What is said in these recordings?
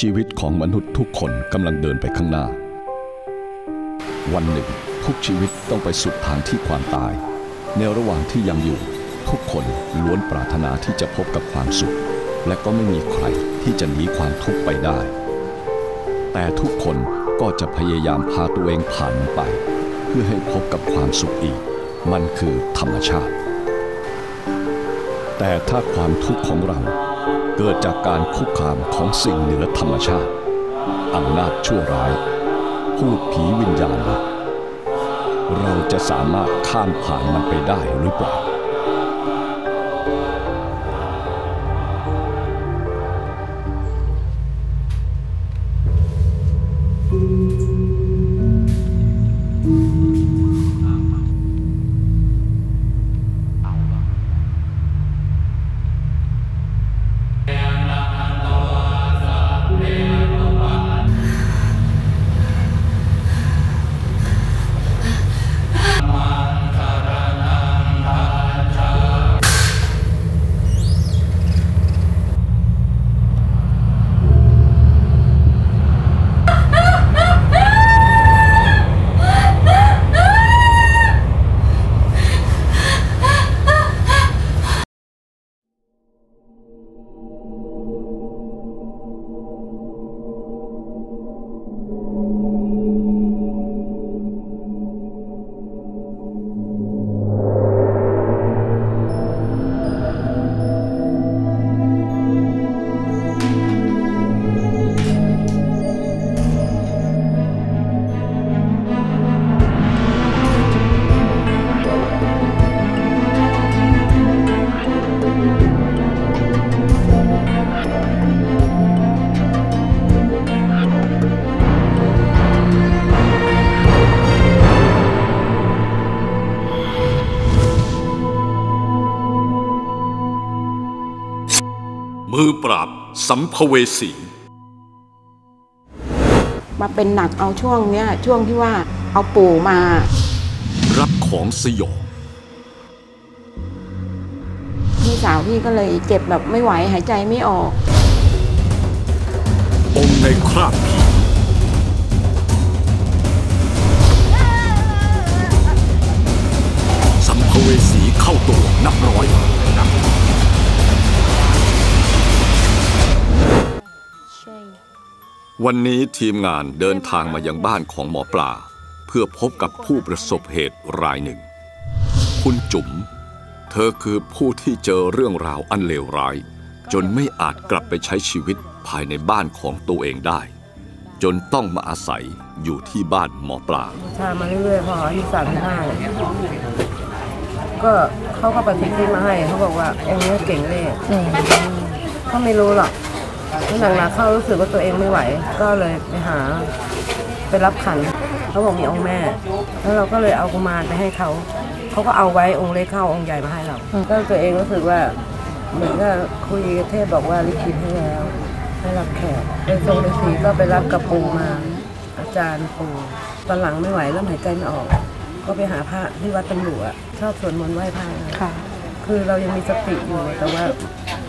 ชีวิตของมนุษย์ทุกคนกำลังเดินไปข้างหน้า วันหนึ่ง ทุกชีวิตต้องไปสุดทางที่ความตาย ในระหว่างที่ยังอยู่ ทุกคนล้วนปรารถนาที่จะพบกับความสุข และก็ไม่มีใครที่จะหนีความทุกข์ไปได้ แต่ทุกคนก็จะพยายามพาตัวเองผ่านมันไป เพื่อให้พบกับความสุขอีก มันคือธรรมชาติ แต่ถ้าความทุกข์ของเรา เกิดจากการคุกคามของสิ่งเหนือธรรมชาติอำนาจชั่วร้าย พูดผีวิญญาณเราจะสามารถข้ามผ่านมันไปได้หรือเปล่า มือปราบสัมภเวสีมาเป็นหนักเอาช่วงเนี้ยช่วงที่ว่าเอาปู่มา รับของสยองพี่สาวพี่ก็เลยเจ็บแบบไม่ไหวหายใจไม่ออก องค์ในคราบผีสัมภเวสีเข้าตัวนับร้อย วันนี้ทีมงานเดินทางมายังบ้านของหมอปลา เพื่อพบกับผู้ประสบเหตุรายหนึ่ง คุณจุ๋ม เธอคือผู้ที่เจอเรื่องราวอันเลวร้าย จนไม่อาจกลับไปใช้ชีวิตภายในบ้านของตัวเองได้ จนต้องมาอาศัยอยู่ที่บ้านหมอปลาชามาเรื่อยๆพออายุสามห้าก็เขาก็ปฏิทินมาให้เขาบอกว่าองค์นี้เก่งเลขเขาไม่รู้หรอก หลังๆเขารู้สึกว่าตัวเองไม่ไหว ก็เลยไปหาไปรับขันเขาบอกมีองค์แม่ แล้วเราก็เลยเอากุมารไปให้เขาเขาก็เอาไว้องค์เล็กเข้าองค์ใหญ่มาให้เราก็ตัวเองรู้สึกว่าเหมือนกับคุยกับเทพบอกว่าลิขิตให้แล้วให้รับแขกเป็นทรงฤาษีก็ไปรับกระปูมา อาจารย์ปูตอนหลังไม่ไหวเริ่มหายใจไม่ออก ก็ไปหาพระที่วัดตำรวจชอบสวดมนต์ไหว้พระค่ะคือเรายังมีสติอยู่แต่ว่า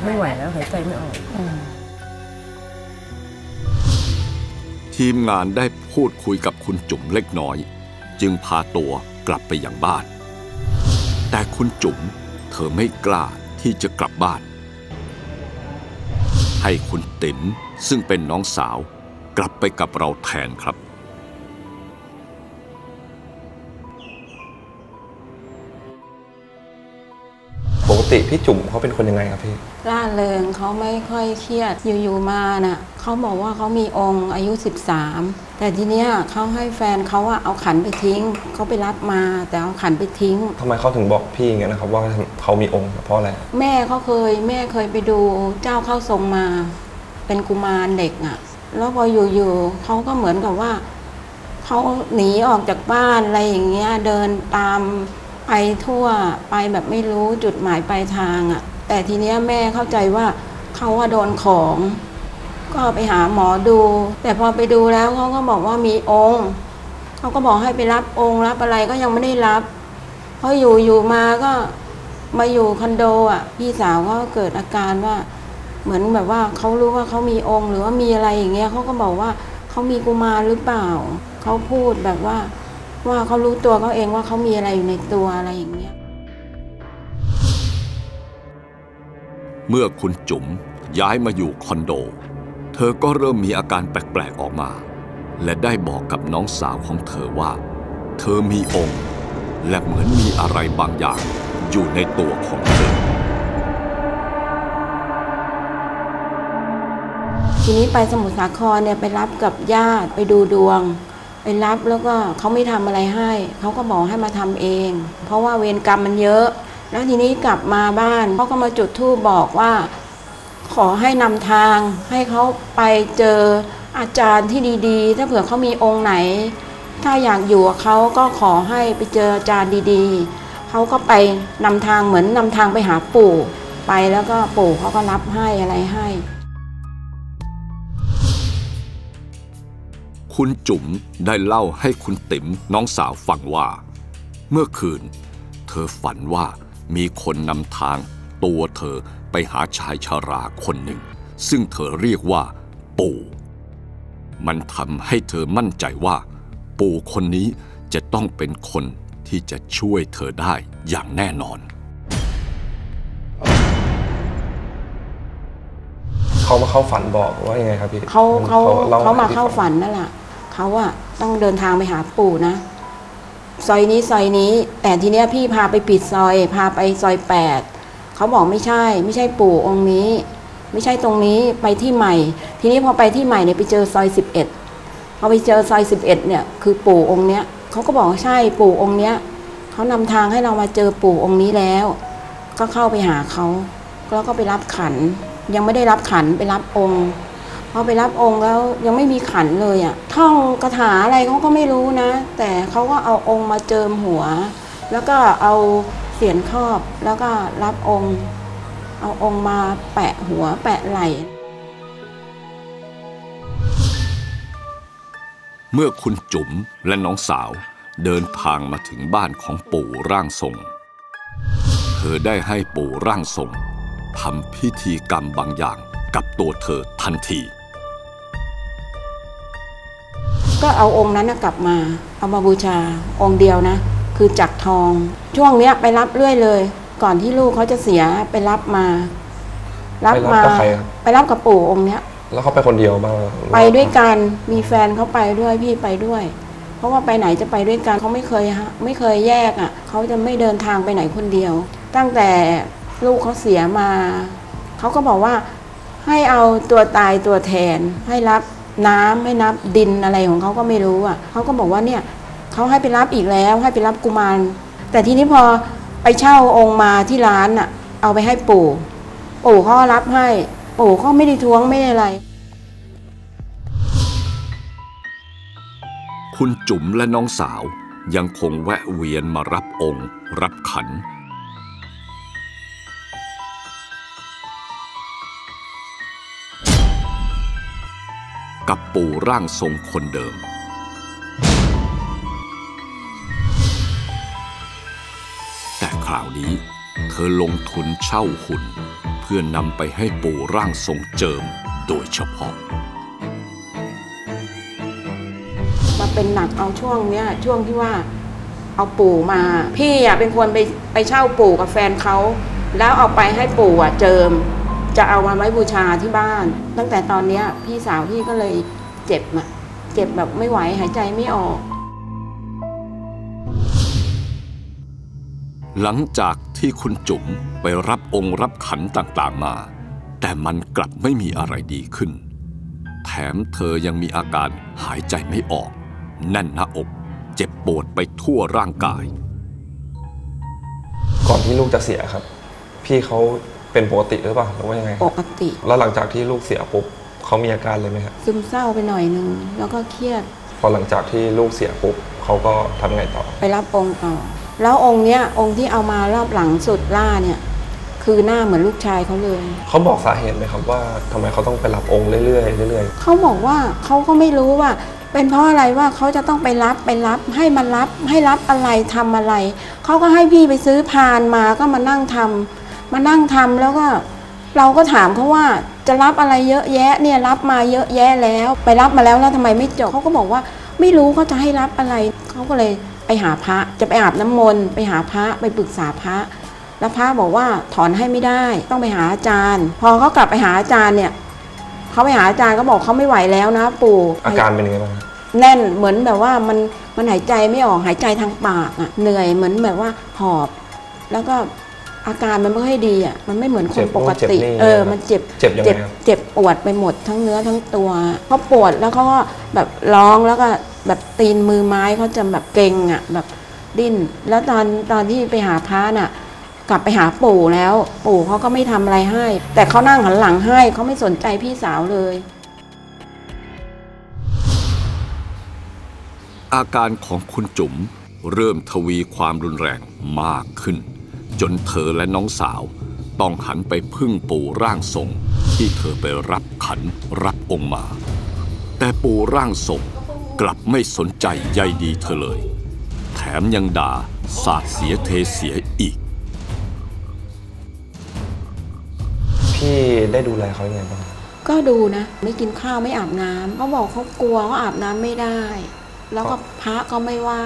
ไม่ไหวแล้วหายใจไม่ออก ทีมงานได้พูดคุยกับคุณจุ๋มเล็กน้อย จึงพาตัวกลับไปยังบ้าน แต่คุณจุ๋มเธอไม่กล้าที่จะกลับบ้าน ให้คุณติ๋มซึ่งเป็นน้องสาวกลับไปกับเราแทนครับ ติพี่จุ๋มเขาเป็นคนยังไงครับพี่ ร่าเริงเขาไม่ค่อยเครียดอยู่ๆมาน่ะเขาบอกว่าเขามีองค์อายุ 13 แต่ทีเนี้ยเขาให้แฟนเขาอะเอาขันไปทิ้งเขาไปรับมาแต่เอาขันไปทิ้ง ทำไมเขาถึงบอกพี่อย่างเงี้ยนะครับว่าเขามีองค์เพราะอะไร แม่เขาเคยแม่เคยไปดูเจ้าเข้าทรงมา เป็นกุมารเด็กอะแล้วพออยู่ๆเขาก็เหมือนกับว่าเขาหนีออกจากบ้านอะไรอย่างเงี้ยเดินตาม ไปทั่วไปแบบไม่รู้จุดหมายปลายทางอะ่ะ แต่ทีเนี้ยแม่เข้าใจว่าเขาว่าโดนของ ก็ไปหาหมอดู แต่พอไปดูแล้วเขาก็บอกว่ามีองค์เขาก็บอกให้ไปรับองค์รับอะไรก็ยังไม่ได้รับเพราะอยู่อยู่มาก็มาอยู่คอนโดอะ พี่สาวก็เกิดอาการว่าเหมือนแบบว่าเขารู้ว่าเขามีองค์หรือว่ามีอะไรอย่างเงี้ยเขาก็บอกว่าเขามีกุมารหรือเปล่าเขาพูดแบบว่า ว่าเขารู้ตัวเขาเองว่าเขามีอะไรอยู่ในตัวอะไรอย่างเงี้ย เมื่อคุณจุ๋มย้ายมาอยู่คอนโด เธอก็เริ่มมีอาการแปลกๆออกมา และได้บอกกับน้องสาวของเธอว่า เธอมีองค์ และเหมือนมีอะไรบางอย่างอยู่ในตัวของเธอ ทีนี้ไปสมุทรสาครเนี่ยไปรับกับญาติไปดูดวง ไปรับแล้วก็เขาไม่ทำอะไรให้ เขาก็บอกให้มาทำเอง เพราะว่าเวรกรรมมันเยอะ แล้วทีนี้กลับมาบ้านเขาก็มาจุดธูปบอกว่า ขอให้นำทาง ให้เขาไปเจออาจารย์ที่ดีๆ ถ้าเผื่อเขามีองค์ไหน ถ้าอยากอยู่กับเขาก็ขอให้ไปเจออาจารย์ดีๆ เขาก็ไปนำทางเหมือนนำทางไปหาปู่ ไปแล้วก็ปู่เขาก็รับให้อะไรให้ คุณจุ๋มได้เล่าให้คุณติ๋มน้องสาวฟังว่า เมื่อคืน เธอฝันว่ามีคนนำทางตัวเธอไปหาชายชาราคนหนึ่ง ซึ่งเธอเรียกว่า ปู่ มันทำให้เธอมั่นใจว่า ปู่คนนี้จะต้องเป็นคนที่จะช่วยเธอได้อย่างแน่นอน เขามาเข้าฝันบอกว่ายังไงครับพี่เขาเขาล่เขามาให้พี่เข้าฟังฝันนั่นแหละ เขาอะต้องเดินทางไปหาปู่นะ ซอยนี้ซอยนี้ แต่ทีเนี้ยพี่พาไปปิดซอย พาไปซอยแปดเขาบอกไม่ใช่ ไม่ใช่ปู่องค์นี้ ไม่ใช่ตรงนี้ไปที่ใหม่ ทีนี้พอไปที่ใหม่เนี่ยไปเจอซอยสิบเอ็ดพอไปเจอซอยสิบเอ็ดเนี่ยคือปู่องค์เนี้ยเขาก็บอกใช่ปู่องค์เนี้ยเขานำทางให้เรามาเจอปู่องค์นี้แล้ว ก็เข้าไปหาเขาแล้วก็ไปรับขัน ยังไม่ได้รับขันไปรับองค์ พอไปรับองค์แล้วยังไม่มีขันเลยอะ่ะท่องคาถาอะไรเขาก็ไม่รู้นะ แต่เขาก็เอาองค์มาเจิมหัว แล้วก็เอาเสียนครอบแล้วก็รับองค์ เอาองค์มาแปะหัวแปะไหล่เมื่อคุณจุ๋มและน้องสาวเดินทางมาถึงบ้านของปู่ร่างทรง เธอได้ให้ปู่ร่างทรงทำพิธีกรรมบางอย่างกับตัวเธอทันที ก็เอาองค์นั้นนะกลับมา เอามาบูชาองค์เดียวนะ คือจักรทอง ช่วงเนี้ยไปรับเรื่อยเลย ก่อนที่ลูกเขาจะเสียไปรับมา รับไปรับมากับใครครับ ไปรับกับปู่องค์เนี้ย แล้วเขาไปคนเดียวบ้างหรือไปด้วยกันมีแฟนเขาไปด้วยพี่ไปด้วย เพราะว่าไปไหนจะไปด้วยกันเขาไม่เคยฮะไม่เคยแยกอะเขาจะไม่เดินทางไปไหนคนเดียว ตั้งแต่ลูกเขาเสียมาเขาก็บอกว่าให้เอาตัวตายตัวแทนให้รับ น้ำให้นับดินอะไรของเขาก็ไม่รู้อะเขาก็บอกว่าเนี่ยเขาให้ไปรับอีกแล้ว ให้ไปรับกุมาร แต่ทีนี้พอไปเช่าองค์มาที่ร้านอะ เอาไปให้ปู่ปู่เขาก็รับให้ปู่เขาไม่ได้ท้วงไม่ได้อะไร คุณจุ๋มและน้องสาวยังคงแวะเวียนมารับองค์ รับขัน กับปู่ร่างทรงคนเดิม แต่คราวนี้เธอลงทุนเช่าหุ่น เพื่อนำไปให้ปู่ร่างทรงเจิมโดยเฉพาะมาเป็นหนักเอาช่วงเนี้ยช่วงที่ว่าเอาปู่มา พี่อะเป็นคนไปไปเช่าปู่กับแฟนเขาแล้วเอาไปให้ปู่อะเจิม จะเอามาไว้บูชาที่บ้าน ตั้งแต่ตอนเนี้ยพี่สาวพี่ก็เลยเจ็บอะเจ็บแบบไม่ไหวหายใจไม่ออก หลังจากที่คุณจุ๋มไปรับองค์รับขันต่างๆมา แต่มันกลับไม่มีอะไรดีขึ้น แถมเธอยังมีอาการหายใจไม่ออก แน่นหน้าอก เจ็บปวดไปทั่วร่างกาย ก่อนที่ลูกจะเสียครับ พี่เขา เป็นปกติหรือเปล่าหรือว่ายังไง ปกติ แล้วหลังจากที่ลูกเสียปุ๊บเขามีอาการเลยไหมครับซึมเศร้าไปหน่อยนึงแล้วก็เครียด พอหลังจากที่ลูกเสียปุ๊บเขาก็ทำไงต่อ ไปรับองค์ต่อ แล้วองค์เนี้ยองค์ที่เอามารอบหลังสุดล่าเนี่ย คือหน้าเหมือนลูกชายเขาเลย เขาบอกสาเหตุไหมครับว่าทำไมเขาต้องไปรับองค์เรื่อยๆเรื่อยเขาบอกว่าเขาก็ไม่รู้ว่า เป็นเพราะอะไรว่าเขาจะต้องไปรับไปรับให้มารับให้รับอะไรทำอะไร เขาก็ให้พี่ไปซื้อพานมาก็มานั่งทำ มานั่งทำแล้วก็เราก็ถามเขาว่าจะรับอะไรเยอะแยะเนี่ยรับมาเยอะแยะแล้ว ไปรับมาแล้วแล้วทำไมไม่จบเขาก็บอกว่าไม่รู้เขาจะให้รับอะไรเขาก็เลยไปหาพระจะไปอาบน้ำมนต์ไปหาพระไปปรึกษาพระแล้วพระบอกว่าถอนให้ไม่ได้ต้องไปหาอาจารย์ พอเขากลับไปหาอาจารย์เนี่ยเขาไปหาอาจารย์ก็บอกเขาไม่ไหวแล้วนะปู่ๆอาการเป็นยังไงบ้างครับแน่นเหมือนแบบว่ามันมันหายใจไม่ออกหายใจทางปากอะเหนื่อยเหมือนแบบว่าหอบ แล้วก็ อาการมันไม่ค่อยดีอะมันไม่เหมือนคนปกติ เออ มันเจ็บเจ็บยังไงเจ็บครับเจ็บปวดไปหมดทั้งเนื้อทั้งตัวเขาปวดแล้วเขาก็แบบร้องแล้วก็แบบตีนมือไม้เขาจะแบบเกร็งอะแบบดิ้น แล้วตอนตอนที่ไปหาพระน่ะ กลับไปหาปู่แล้ว ปู่เขาก็ไม่ทำอะไรให้ แต่เขานั่งหันหลังให้เขาไม่สนใจพี่สาวเลย อาการของคุณจุ๋มเริ่มทวีความรุนแรงมากขึ้น จนเธอและน้องสาว ต้องหันไปพึ่งปู่ร่างทรง ที่เธอไปรับขันรับองค์มา แต่ปู่ร่างทรงกลับไม่สนใจใยดีเธอเลย แถมยังด่าสาดเสียเทเสียอีก พี่ได้ดูแลเขายังไงบ้างก็ดูนะ ไม่กินข้าวไม่อาบน้ำเขาบอกเขากลัวเขาอาบน้ำไม่ได้ แล้วก็พระก็ไม่ไหว้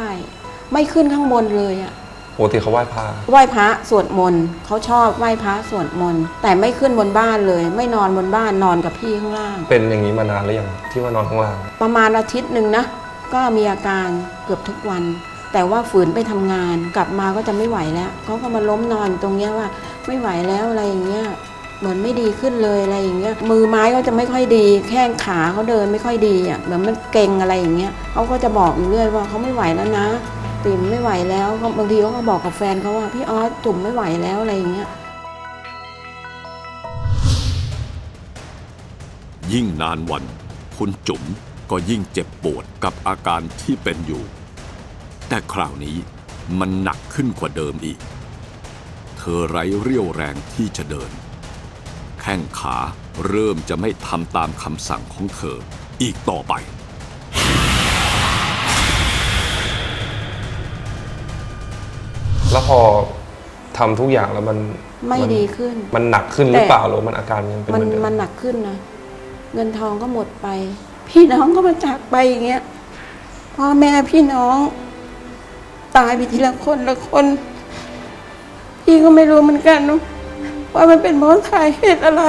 ไม่ขึ้นข้างบนเลยอะ ปกติเขาไหว้พระไหว้พระสวดมนต์เขาชอบไหว้พระสวดมนต์แต่ไม่ขึ้นบนบ้านเลย ไม่นอนบนบ้านนอนกับพี่ข้างล่าง เป็นอย่างนี้มานานแล้วยังที่ว่านอนข้างล่าง ประมาณอาทิตย์หนึ่งนะ ก็มีอาการเกือบทุกวัน แต่ว่าฝืนไปทำงานกลับมาก็จะไม่ไหวแล้วเขาก็มาล้มนอนตรงเนี้ยว่า ไม่ไหวแล้วอะไรอย่างเงี้ยเหมือนไม่ดีขึ้นเลยอะไรอย่างเงี้ยมือไม้ก็จะไม่ค่อยดี แข้งขาเขาเดินไม่ค่อยดีอะเหมือนมันเกร็งอะไรอย่างเงี้ยเขาก็จะบอกอยู่เรื่อยว่าเขาไม่ไหวแล้วนะ ติ่มไม่ไหวแล้วบางทีเขาก็บอกกับแฟนเขาว่าพี่ออสจุ่มไม่ไหวแล้วอะไรอย่างเงี้ยยิ่งนานวัน คุณจุ๋มก็ยิ่งเจ็บปวดกับอาการที่เป็นอยู่ แต่คราวนี้มันหนักขึ้นกว่าเดิมอีก เธอไร้เรี่ยวแรงที่จะเดิน แข้งขาเริ่มจะไม่ทำตามคำสั่งของเธออีกต่อไป แล้วพอทำทุกอย่างแล้วมันไม่นดีขึ้น มันหนักขึ้นหรือเปล่าหรือมันอาการยังเป็นมัเหมือนเดิมมันหนักขึ้นนะ เงินทองก็หมดไป พี่น้องก็มาจากไปอย่างเงี้ยพ่อแม่พี่น้อง ตายไปทีละคนละคน พี่ก็ไม่รู้เหมือนกันว่ามันเป็นเพราะสาเหตุอะไร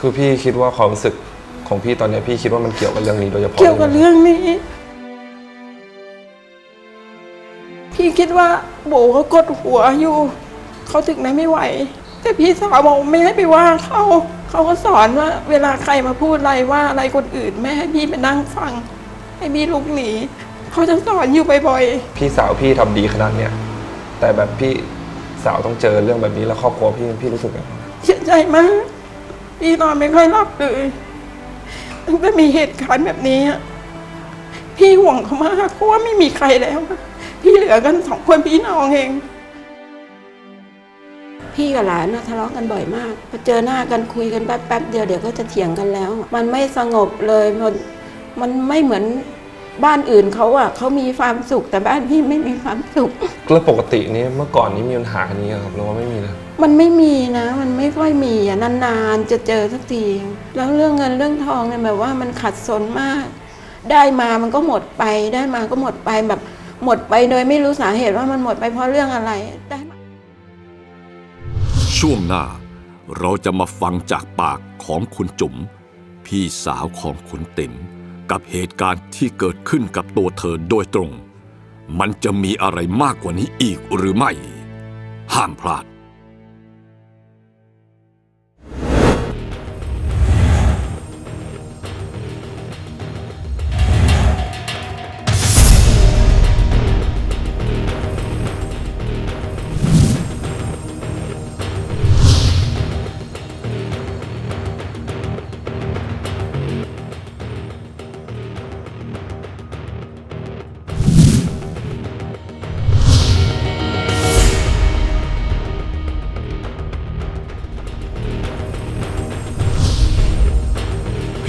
คือพี่คิดว่าความรู้สึกของพี่ตอนเนี้ยพี่คิดว่ามันเกี่ยวกับเรื่องนี้โดยเฉพาะเกี่ยวกับลไหมเรื่องนี้ คิดว่าโบเขากดหัวอยู่ เขาถึงได้ไม่ไหว แต่พี่สาวบอกไม่ให้ไปว่าเขาเขาก็สอนว่า เวลาใครมาพูดอะไรว่าอะไรคนอื่นไม่ให้พี่ไปนั่งฟัง ให้พี่ลุกหนีเขาจะสอนอยู่บ่อยพี่สาวพี่ทำดีขนาดเนี้ยแต่แบบพี่สาวต้องเจอเรื่องแบบนี้แล้วครอบครัวพี่พี่รู้สึกไงบ้างๆเสียใจมาก พี่นอนไม่ค่อยหลับเลยตั้งแต่มีเหตุการณ์แบบนี้อะพี่ห่วงเขามากเพราะว่าไม่มีใครแล้ว พี่เหลือกันสองคนพี่น้องเอง พี่กับหลานนะทะเลาะกันบ่อยมากพอเจอหน้ากันคุยกันแป๊บๆเดียวเดี๋ยวก็จะเถียงกันแล้ว มันไม่สงบเลยมันมันไม่เหมือนบ้านอื่นเขาอะเขามีความสุขแต่บ้านพี่ไม่มีความสุขแล้วปกตินี้เมื่อก่อนนี้มีปัญหากันนี้ครับหรือว่าไม่มีเลยมันไม่มีนะ มันไม่ค่อยมีอะนานๆจะเจอสักทีแล้วเรื่องเงินเรื่องทองเนี่ยแบบว่ามันขัดสนมาก ได้มามันก็หมดไปได้มาก็หมดไปแบบ หมดไปโดยไม่รู้สาเหตุว่ามันหมดไปเพราะเรื่องอะไรแต่ช่วงหน้าเราจะมาฟังจากปากของคุณจุ๋มพี่สาวของคุณติ๋มกับเหตุการณ์ที่เกิดขึ้นกับตัวเธอโดยตรง มันจะมีอะไรมากกว่านี้อีกหรือไม่ ห้ามพลาด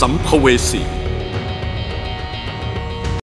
สัมภเวสี